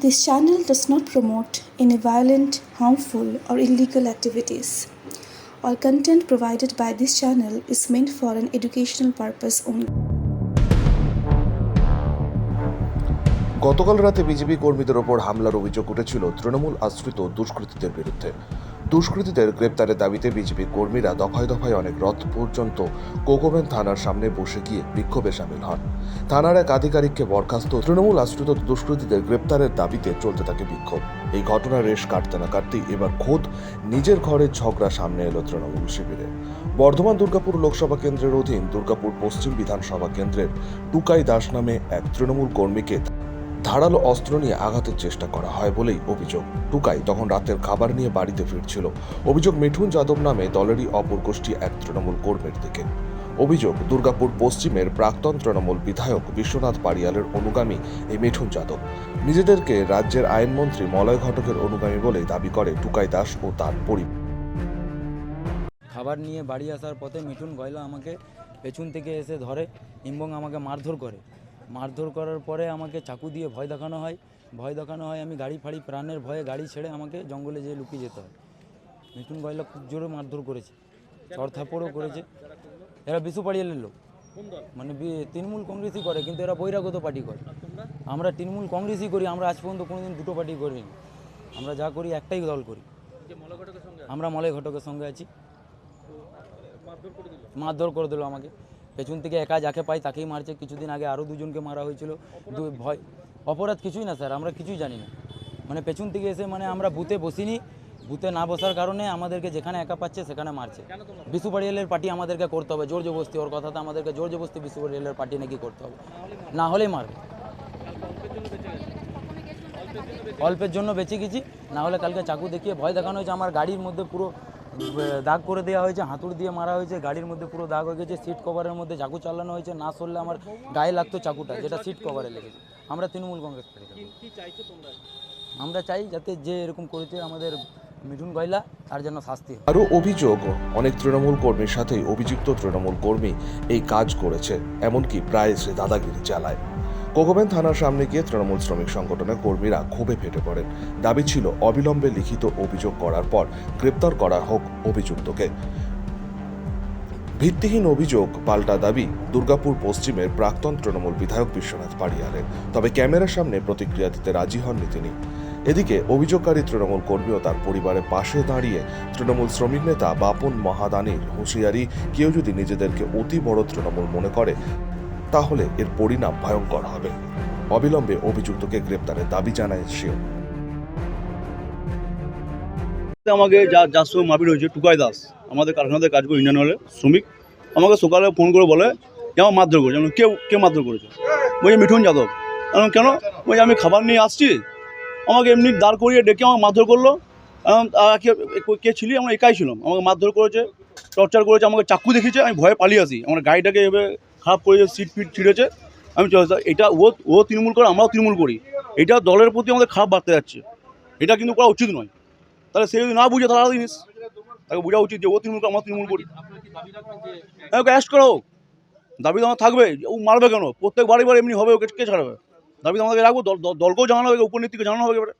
This channel does not promote any violent, harmful, or illegal activities. All content provided by this channel is meant for an educational purpose only. গতকাল রাতে BJP কর্মীদের ওপর হামলার অভিযোগ উঠেছিল তৃণমূল আশ্রিত দুষ্কৃতীদের বিরুদ্ধে দুষ্কৃতীদের গ্রেপ্তারের দাবিতে বিজেপি কর্মীরা দফায় দফায় অনেক রথ পর্যন্ত কোকোবেন থানার সামনে বসে গিয়ে বিক্ষোভে সামিল হন। থানার এক আধিকারিককে বরখাস্ত তৃণমূল আশ্রিত দুষ্কৃতীদের গ্রেপ্তারের দাবিতে চলতে থাকে বিক্ষোভ। এই ঘটনার রেশ কাটতে না কাটতেই এবার খোদ নিজের ঘরের ঝগড়া সামনে এলো তৃণমূল শিবিরে। বর্ধমান দুর্গাপুর লোকসভা কেন্দ্রের অধীন দুর্গাপুর পশ্চিম বিধানসভা কেন্দ্রের টুকাই দাস নামে এক তৃণমূল কর্মীকে ধারালো অস্ত্র নিয়ে আঘাতের চেষ্টা করা হয় বলেই অভিযোগ টুকাই তখন রাতের খাবার নিয়ে বাড়িতে ফিরছিল। অভিযোগ, মিঠুন যাদব নামে দলেরই অপর গোষ্ঠী এক তৃণমূল কর্মীর দিকে। অভিযোগ, দুর্গাপুর পশ্চিমের প্রাক্তন তৃণমূল বিধায়ক বিশ্বনাথ পারিয়ালের অনুগামী এই মিঠুন যাদব। নিজেদেরকে রাজ্যের আইনমন্ত্রী মলয় ঘটকের অনুগামী বলে দাবি করে টুকাই দাস ও তার পরিবার খাবার নিয়ে বাড়ি আসার পথে মিঠুন গয়লা আমাকে পেছন থেকে এসে ধরে এবং আমাকে মারধর করে। মারধর করার পরে আমাকে চাকু দিয়ে ভয় দেখানো হয়। ভয় দেখানো হয়, আমি গাড়ি ফাড়ি, প্রাণের ভয়ে গাড়ি ছেড়ে আমাকে জঙ্গলে যেয়ে লুকিয়ে যেতে হয়। মিঠুন গয়লা খুব জোরে মারধর করেছে। চড় থাপড়ও করেছে। এরা বিশু পাড়িয়ালের লোক। মানে তৃণমূল কংগ্রেসই করে, কিন্তু এরা বহিরাগত পার্টি করে। আমরা তৃণমূল কংগ্রেসই করি, আমরা আজ পর্যন্ত কোনোদিন দুটো পার্টি করিনি। আমরা যা করি, একটাই দল করি। আমরা মলয় ঘটকের সঙ্গে আছি। মারধর করে দিল আমাকে। পেছন থেকে একা যাকে পাই তাকেই মারছে। কিছুদিন আগে আরও দুজনকে মারা হয়েছিল। দু ভয় অপরাধ কিছুই না স্যার আমরা কিছুই জানি না। মানে পেছন থেকে এসে মানে আমরা বুথে বসিনি। বুথে না বসার কারণে আমাদেরকে যেখানে একা পাচ্ছে সেখানে মারছে। বিশু পাড়িয়ালের পার্টি আমাদেরকে করতে হবে জোর জবস্তি ওর কথাতে আমাদেরকে জোর জবস্তি বিশু পাড়িয়ালের পার্টি নাকি করতে হবে। না হলেই মারবে। অল্পের জন্য বেঁচে গেছি না হলে কালকে চাকু দেখিয়ে ভয় দেখানো হয়েছে। আমার গাড়ির মধ্যে পুরো দাগ করে দেওয়া হয়েছে হাতুড় দিয়ে মারা হয়েছে গাড়ির মধ্যে পুরো দাগ হয়ে গেছে সিট কভারের মধ্যে চাকু চালানো হয়েছে না সরলে আমার গায়ে লাগতো চাকুটা যেটা সিট কভারে লেগেছে। আমরা তৃণমূল কংগ্রেস পার্টি আমরা চাই যাতে যে এরকম করেছে আমাদের মিঠুন গয়লা তার জন্য শাস্তি আরও অভিযোগ অনেক তৃণমূল কর্মীর সাথেই অভিযুক্ত তৃণমূল কর্মী এই কাজ করেছে এমনকি প্রায় সে দাদাগিরি চালায়। কোকোবেন থানার সামনে গিয়ে তৃণমূল শ্রমিক সংগঠনের কর্মীরা ক্ষোভে ফেটে পড়েন। দাবি ছিল, অবিলম্বে লিখিত অভিযোগ করার পর গ্রেপ্তার করা হোক অভিযুক্তকে। ভিত্তিহীন অভিযোগ পাল্টা দাবি দুর্গাপুর পশ্চিমের প্রাক্তন তৃণমূল বিধায়ক বিশ্বনাথ পাড়িয়ালের। তবে ক্যামেরার সামনে প্রতিক্রিয়া দিতে রাজি হননি তিনি। এদিকে অভিযোগকারী তৃণমূল কর্মী ও তার পরিবারের পাশে দাঁড়িয়ে তৃণমূল শ্রমিক নেতা বাপন মহাদানির হুঁশিয়ারি, কেউ যদি নিজেদেরকে অতি বড় তৃণমূল মনে করে তাহলে এর পরিণাম ভয়ঙ্কর হবে। অবিলম্বে অভিযুক্তকে গ্রেপ্তারের দাবি জানায় সেও। আমাকে যা যার সঙ্গে মারপিট হয়েছে, টুকাই দাস, আমাদের কারখানাতে কাজ করে ইন্ডিয়ান হলে শ্রমিক, আমাকে সকালে ফোন করে বলে যে আমার মারধর করেছে। কেউ কে মারধর করেছে? বলছে মিঠুন যাদব। আমি কেন? বলছে, আমি খাবার নিয়ে আসছি। আমাকে এমনি দাঁড় করিয়ে ডেকে আমাকে মারধর করল। কে- ছিলি? আমরা একাই ছিলাম। আমাকে মারধর করেছে, টর্চার করেছে, আমাকে চাকু দেখিয়েছে, আমি ভয়ে পালিয়ে আসি। আমার গাড়িটাকে এভাবে খারাপ করেছে সিট ফিট ছিঁড়েছে। আমি এটা ও ও তৃণমূল করে আমরাও তৃণমূল করি। এটা দলের প্রতি আমাদের খারাপ বার্তা যাচ্ছে। এটা কিন্তু করা উচিত নয়। তাহলে সে যদি না বুঝে তাহলে আলাদা জিনিস। তাকে বোঝা উচিত যে ও তৃণমূল করে, আমরা তৃণমূল করি। হ্যাঁ ওকে অ্যাস্ট করা। হোক দাবি তো আমার থাকবে। ও মারবে কেন? প্রত্যেক বারে বাড়ি এমনি হবে ওকে কে ছাড়বে? দাবি তো আমাদেরকে রাখব। দল- দল- দলকেও জানানো হবে উপনীতিকে জানানো হবে এবারে।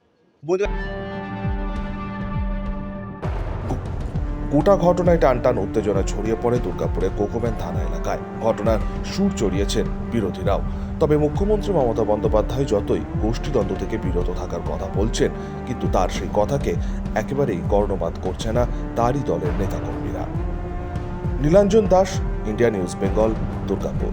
গোটা ঘটনায় টানটান উত্তেজনা ছড়িয়ে পড়ে দুর্গাপুরের কোকোম্যান থানা এলাকায়। ঘটনার সুর চড়িয়েছেন বিরোধীরাও। তবে মুখ্যমন্ত্রী মমতা বন্দ্যোপাধ্যায় যতই গোষ্ঠীদ্বন্দ্ব থেকে বিরত থাকার কথা বলছেন, কিন্তু তার সেই কথাকে একেবারেই কর্ণপাত করছে না তারই দলের নেতাকর্মীরা। Nilanjan Das, India News, Bengal, Durgapur.